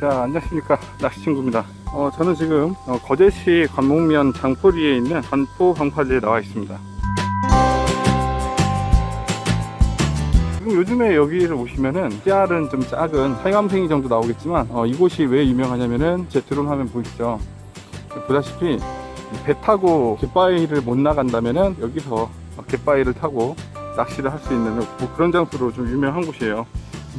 자, 안녕하십니까. 낚시친구입니다. 어, 저는 지금 어, 거제시 관목면 장포리에 있는 관포 방파제에 나와 있습니다. 지금 요즘에 여기를 오시면은 씨알은 좀 작은 살감생이 정도 나오겠지만 어, 이곳이 왜 유명하냐면은 제 드론 화면 보이시죠? 보다시피 배 타고 갯바위를 못 나간다면은 여기서 갯바위를 타고 낚시를 할 수 있는 뭐 그런 장소로 좀 유명한 곳이에요.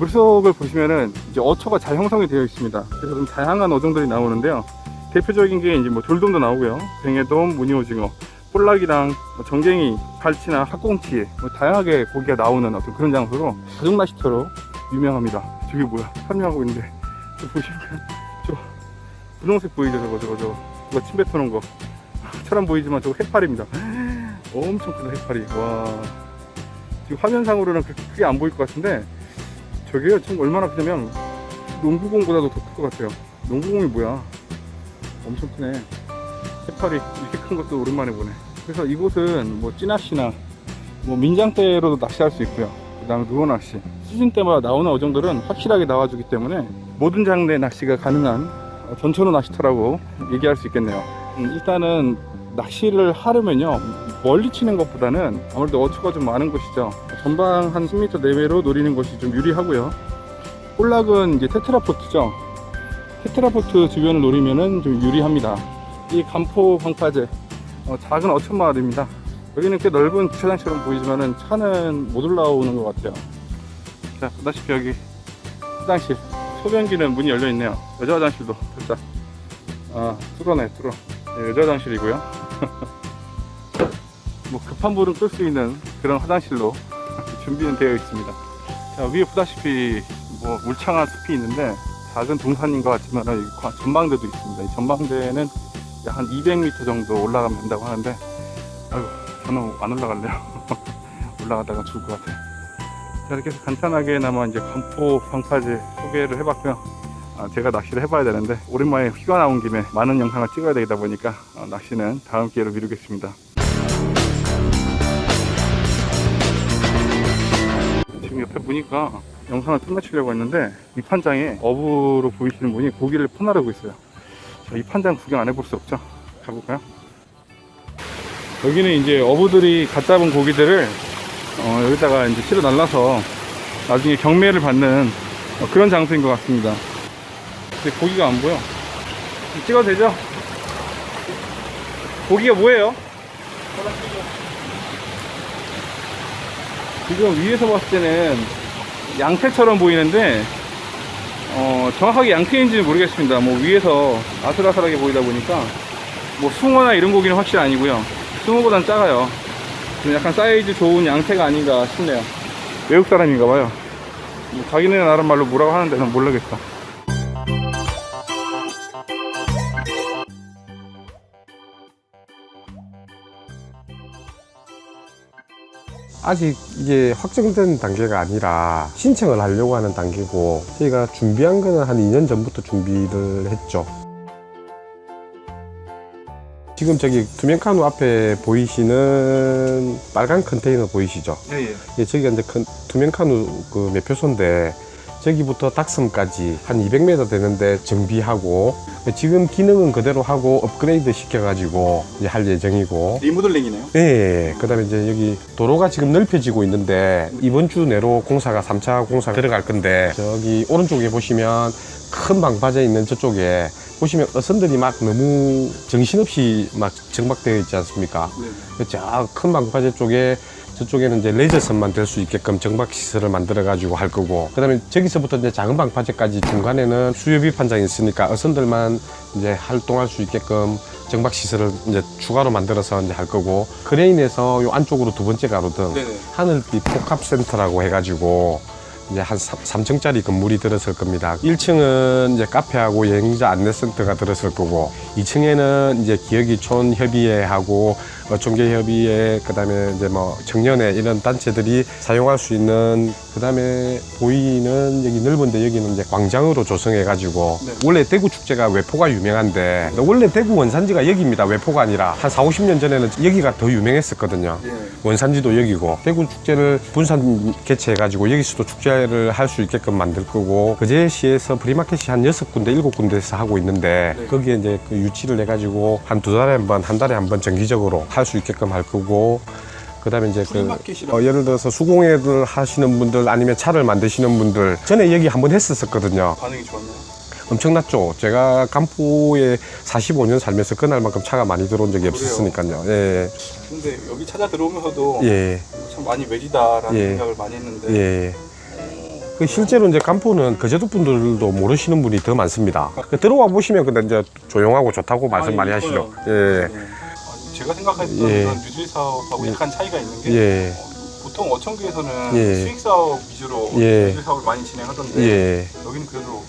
물속을 보시면은 이제 어초가 잘 형성이 되어 있습니다. 그래서 좀 다양한 어종들이 나오는데요. 대표적인 게 이제 뭐 돌돔도 나오고요. 뱅에돔, 무늬오징어, 볼락이랑 뭐 정갱이, 갈치나 학꽁치 뭐 다양하게 고기가 나오는 어떤 그런 장소로 가족 낚시터로 유명합니다. 저기 뭐야? 참여하고 있는데 저 보시면 저 분홍색 보이죠? 저거 저거 저거 누가 침 뱉어놓은 거 처럼 보이지만 저거 해파리입니다. 엄청 크다 해파리. 와 지금 화면상으로는 그렇게 크게 안 보일 것 같은데 저게요 얼마나 크냐면 농구공보다도 더 클 것 같아요. 농구공이 뭐야? 엄청 크네. 해파리 이렇게 큰 것도 오랜만에 보네. 그래서 이곳은 뭐 찌낚시나 뭐 민장대로도 낚시할 수 있고요. 그 다음에 루어 낚시. 시즌 때마다 나오는 어종들은 확실하게 나와주기 때문에 모든 장르의 낚시가 가능한 어, 전천후 낚시터라고 얘기할 수 있겠네요. 음, 일단은 낚시를 하려면요 멀리 치는 것보다는 아무래도 어초가 좀 많은 곳이죠. 전방 한 10m 내외로 노리는 것이 좀 유리하고요. 볼락은 이제 테트라포트죠. 테트라포트 주변을 노리면은 좀 유리합니다. 이 간포 방파제 어, 작은 어촌 마을입니다. 여기는 꽤 넓은 주차장처럼 보이지만은 차는 못 올라오는 것 같아요. 자, 보다시피 여기 화장실 소변기는 문이 열려 있네요. 여자 화장실도 살짝 아 뚫어네 뚫어. 네, 여자 화장실이고요. 뭐 급한 불은 끌 수 있는 그런 화장실로 준비는 되어 있습니다. 자, 위에 보다시피 뭐 울창한 숲이 있는데 작은 동산인 것 같지만 전망대도 있습니다. 이 전망대는 약 한 200m 정도 올라가면 된다고 하는데 아이고 저는 안 올라갈래요. 올라가다가 죽을 것 같아요. 자, 이렇게 해서 간단하게나마 이제 관포 방파제 소개를 해봤고요. 아, 제가 낚시를 해봐야 되는데 오랜만에 휴가 나온 김에 많은 영상을 찍어야 되다 보니까 어, 낚시는 다음 기회로 미루겠습니다. 옆에 보니까 영상을 끝마치려고 했는데 이 판장에 어부로 보이시는 분이 고기를 퍼나르고 있어요. 자, 이 판장 구경 안 해볼 수 없죠? 가볼까요? 여기는 이제 어부들이 갓 잡은 고기들을 어, 여기다가 이제 실어 날라서 나중에 경매를 받는 어, 그런 장소인 것 같습니다. 근데 고기가 안 보여. 찍어도 되죠? 고기가 뭐예요? 지금 위에서 봤을 때는 양태처럼 보이는데 어, 정확하게 양태인지는 모르겠습니다. 뭐 위에서 아슬아슬하게 보이다 보니까 뭐 숭어나 이런 고기는 확실히 아니고요. 숭어보단 작아요. 좀 약간 사이즈 좋은 양태가 아닌가 싶네요. 외국 사람인가 봐요. 뭐 자기네 나름 말로 뭐라고 하는데 는 모르겠어. 아직 이게 확정된 단계가 아니라 신청을 하려고 하는 단계고 저희가 준비한 거는 한 2년 전부터 준비를 했죠. 지금 저기 투명 카누 앞에 보이시는 빨간 컨테이너 보이시죠? 예, 예. 예, 저기가 이제 큰 투명 카누 그 매표소인데 저기부터 닥섬까지 한 200m 되는데 정비하고 지금 기능은 그대로 하고 업그레이드 시켜가지고 이제 할 예정이고 리모델링이네요. 예, 그 다음에 이제 여기 도로가 지금 넓혀지고 있는데 이번 주 내로 공사가 3차 공사가 들어갈 건데 저기 오른쪽에 보시면 큰 방파제 있는 저쪽에 보시면 어선들이 막 너무 정신없이 막 정박되어 있지 않습니까? 네. 저큰 방파제 쪽에 저쪽에는 이제 레저선만 될 수 있게끔 정박 시설을 만들어 가지고 할 거고 그다음에 저기서부터 이제 작은 방파제까지 중간에는 수요비 판장이 있으니까 어선들만 이제 활동할 수 있게끔 정박 시설을 이제 추가로 만들어서 이제 할 거고 크레인에서 요 안쪽으로 두 번째 가로등 네네. 하늘빛 복합 센터라고 해 가지고 이제 한 3, 층짜리 건물이 들어설 겁니다. 1층은 이제 카페하고 여행자 안내센터가 들어설 거고 2층에는 이제 기업이촌 협의회하고 어촌계 협의회 그다음에 이제 뭐 청년회 이런 단체들이 사용할 수 있는 그다음에 보이는 여기 넓은데 여기는 이제 광장으로 조성해 가지고 네. 원래 대구 축제가 외포가 유명한데 원래 대구 원산지가 여기입니다 외포가 아니라 한 4, 50년 전에는 여기가 더 유명했었거든요 예. 원산지도 여기고 대구 축제를 분산 개최해 가지고 여기서도 축제를 할 수 있게끔 만들 거고 그제시에서 프리마켓이 한 여섯 군데 일곱 군데에서 하고 있는데 네. 거기에 이제 그 유치를 해 가지고 한 두 달에 한 번 한 달에 한 번 정기적으로 할수 있게끔 할 거고 그다음에 이제 그? 어, 예를 들어서 수공예를 하시는 분들 아니면 차를 만드시는 분들 전에 여기 한번 했었었거든요. 반응이 좋았나요? 엄청났죠. 제가 간포에 45년 살면서 그날만큼 차가 많이 들어온 적이? 없었으니까요. 예. 근데 여기 찾아 들어오면서도 예. 참 많이 매지다라는 예. 생각을 많이 했는데 예. 그 실제로 이제 간포는 거제도 분들도 모르시는 분이 더 많습니다. 그 들어와 보시면 근데 이제 조용하고 좋다고 말씀 아니, 많이. 하시죠. 예. 네. 제가 생각했던 예. 그런 뉴질 사업하고 약간 차이가 있는 게 예. 어, 보통 어촌계에서는 예. 수익 사업 위주로 예. 뉴질 사업을 많이 진행하던데 예. 여기는 그래도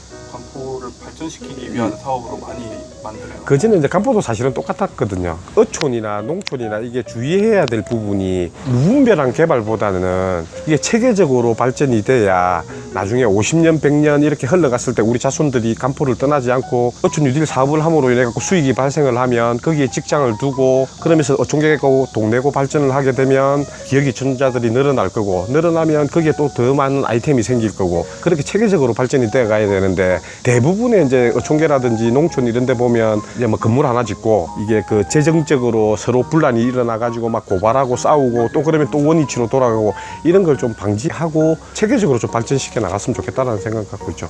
발전시키기 위한 사업으로 많이 만들어요. 그전에 이제 간포도 사실은 똑같았거든요. 어촌이나 농촌이나 이게 주의해야 될 부분이 무분별한 개발보다는 이게 체계적으로 발전이 돼야 나중에 50년, 100년 이렇게 흘러갔을 때 우리 자손들이 간포를 떠나지 않고 어촌 뉴딜 사업을 함으로 인해 갖고 수익이 발생을 하면 거기에 직장을 두고 그러면서 어촌계고 동네고 발전을 하게 되면 기억이 전자들이 늘어날 거고 늘어나면 거기에 또 더 많은 아이템이 생길 거고 그렇게 체계적으로 발전이 돼 가야 되는데 대부분의 이제 그 총계라든지 농촌 이런 데 보면 이제 뭐 건물 하나 짓고 이게 그 재정적으로 서로 분란이 일어나 가지고 막 고발하고 싸우고 또 그러면 또 원위치로 돌아가고 이런 걸 좀 방지하고 체계적으로 좀 발전시켜 나갔으면 좋겠다라는 생각 갖고 있죠.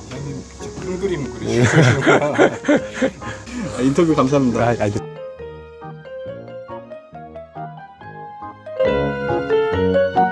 큰 그림 그리시는 아, 인터뷰 감사합니다. 아, 알 thank you